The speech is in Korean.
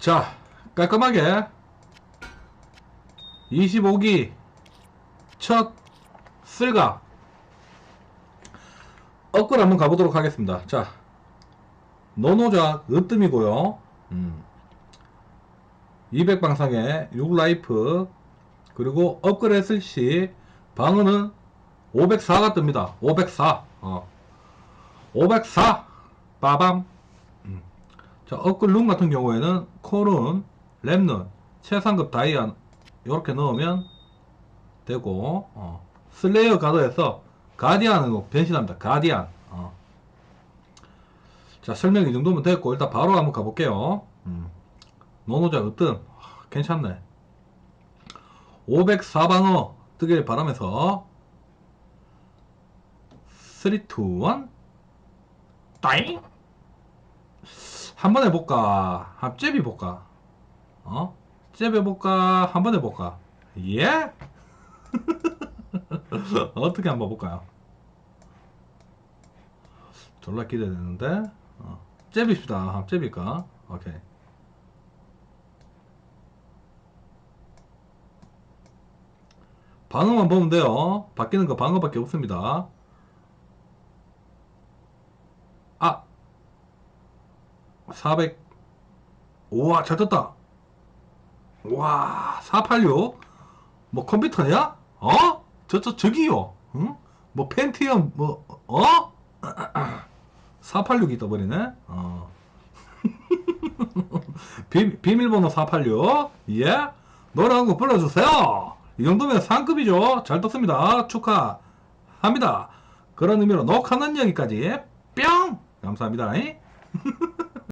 자, 깔끔하게 25기 첫 쓸가 업글 한번 가보도록 하겠습니다. 자, 노노작 으뜸이고요. 음. 200방상에 6라이프 그리고 업글 했을 시 방어는 504가 뜹니다. 504. 어. 504. 빠밤. 음. 자, 업글 룸 같은 경우에는 콜은 랩는 최상급 다이아 이렇게 넣으면 되고 어. 슬레이어 가드에서 가디안으로 변신합니다. 가디안. 어. 자, 설명 이 정도면 됐고 일단 바로 한번 가볼게요. 음. 노노자 으뜸 아, 괜찮네. 504방어 뜨길 바라면서 3, 2, 1 따잉 한번 해볼까 합잽 해볼까 어? 잽 해볼까 한번 해볼까 예? 어떻게 한번 볼까요 졸라 기대되는데 어. 잽입시다 잽일까 오케이 방어만 보면 돼요. 바뀌는 거 방어밖에 없습니다. 400. 우와, 잘 떴다. 와, 486? 뭐 컴퓨터냐? 어? 저, 저, 저기요. 응? 뭐 펜티엄, 뭐, 어? 486이 떠버리네? 어. 비, 비밀번호 486. 예? 노래 한 곡 불러주세요. 이 정도면 상급이죠. 잘 떴습니다. 축하합니다. 그런 의미로 녹화는 여기까지. 뿅! 감사합니다.